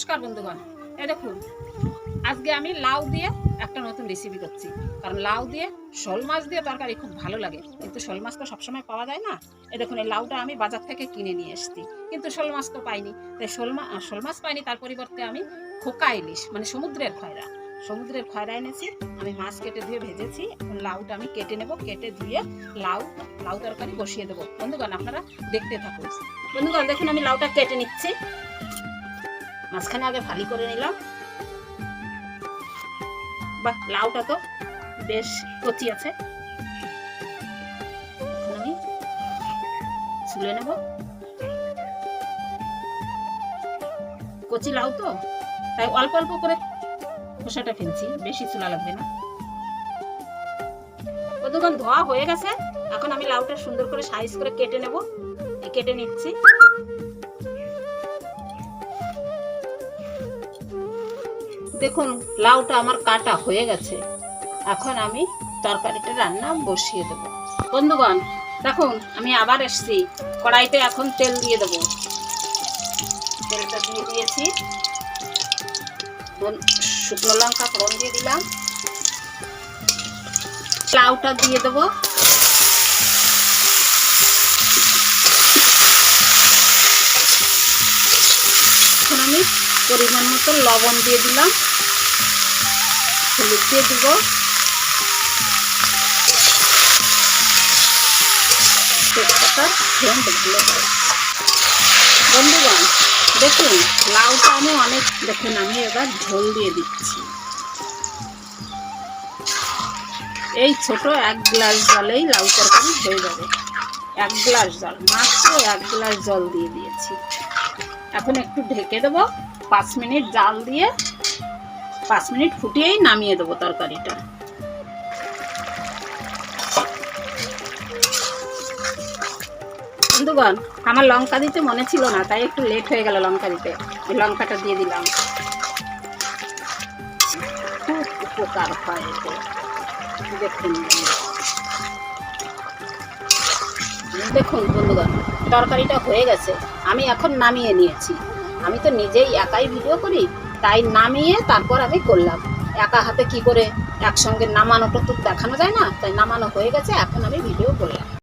নমস্কার বন্ধুগণ। এই দেখুন, আজকে আমি লাউ দিয়ে একটা নতুন রেসিপি করছি। কারণ লাউ দিয়ে শোল মাছ দিয়ে তরকারি খুব ভালো লাগে। কিন্তু শোল মাছ তো সবসময় পাওয়া যায় না। এই দেখুন, এই লাউটা আমি বাজার থেকে কিনে নিয়ে এসেছি। কিন্তু শোল মাছ তো পাইনি। তাই শোল মাছ শোল মাছ পাইনি, তার পরিবর্তে আমি খোকা ইলিশ মানে সমুদ্রের খয়রা। সমুদ্রের খয়রা এনেছি, আমি মাছ কেটে ধুয়ে ভেজেছি। এখন লাউটা আমি কেটে নেব, কেটে ধুয়ে লাউ লাউ তরকারি বসিয়ে দেবো। বন্ধুগণ, আপনারা দেখতে থাকুন। বন্ধুগণ, দেখুন, আমি লাউটা কেটে নিচ্ছি। মাঝখানে আগে ফালি করে নিলাম। বাহ, লাউটা তো বেশ কচি আছে। আমি ছুলে নেব। কচি লাউ তো? তাই অল্প অল্প করে খোসাটা ফেলছি, বেশি চুলা লাগবে না। বন্ধুগণ ধোয়া হয়ে গেছে, এখন আমি লাউটা সুন্দর করে সাইজ করে কেটে নেব। কেটে নিচ্ছি। দেখুন, লাউটা আমার কাটা হয়ে গেছে। এখন আমি তরকারিটা রান্না বসিয়ে দেবো। বন্ধুগণ, দেখুন, আমি আবার এসছি। কড়াইতে এখন তেল দিয়ে দেবো। তেলটা দিয়ে দিয়েছি। শুকনো লঙ্কা ফোড়ন দিয়ে দিলাম। লাউটা দিয়ে দেবো। আমি পরিমাণ মতো লবণ দিয়ে দিলাম। দিয়ে দিব। বন্ধুগণ, দেখুন, লাউটা আমি অনেক, দেখুন, আমি এবার ঝোল দিয়ে দিচ্ছি। এই ছোট এক গ্লাস জলেই লাউ তরকারি হয়ে যাবে। এক গ্লাস জল, মাত্র এক গ্লাস জল দিয়ে দিয়েছি। এখন একটু ঢেকে দেবো। পাঁচ মিনিট জাল দিয়ে পাঁচ মিনিট ফুটিয়েই নামিয়ে দেবো তরকারিটা। বন্ধুগণ, আমার লঙ্কা দিতে মনে ছিল না, তাই একটু লেট হয়ে গেল লঙ্কা দিতে। লঙ্কাটা দিয়ে দিলাম। খুব উপকার হয় দেখুন। দেখুন বন্ধুগণ, তরকারিটা হয়ে গেছে, আমি এখন নামিয়ে নিয়েছি। আমি তো নিজেই একাই ভিডিও করি, তাই নামিয়ে তারপর আমি করলাম। একা হাতে কি করে? একসঙ্গে নামানোটা তো দেখানো যায় না, তাই নামানো হয়ে গেছে, এখন আমি ভিডিও করলাম।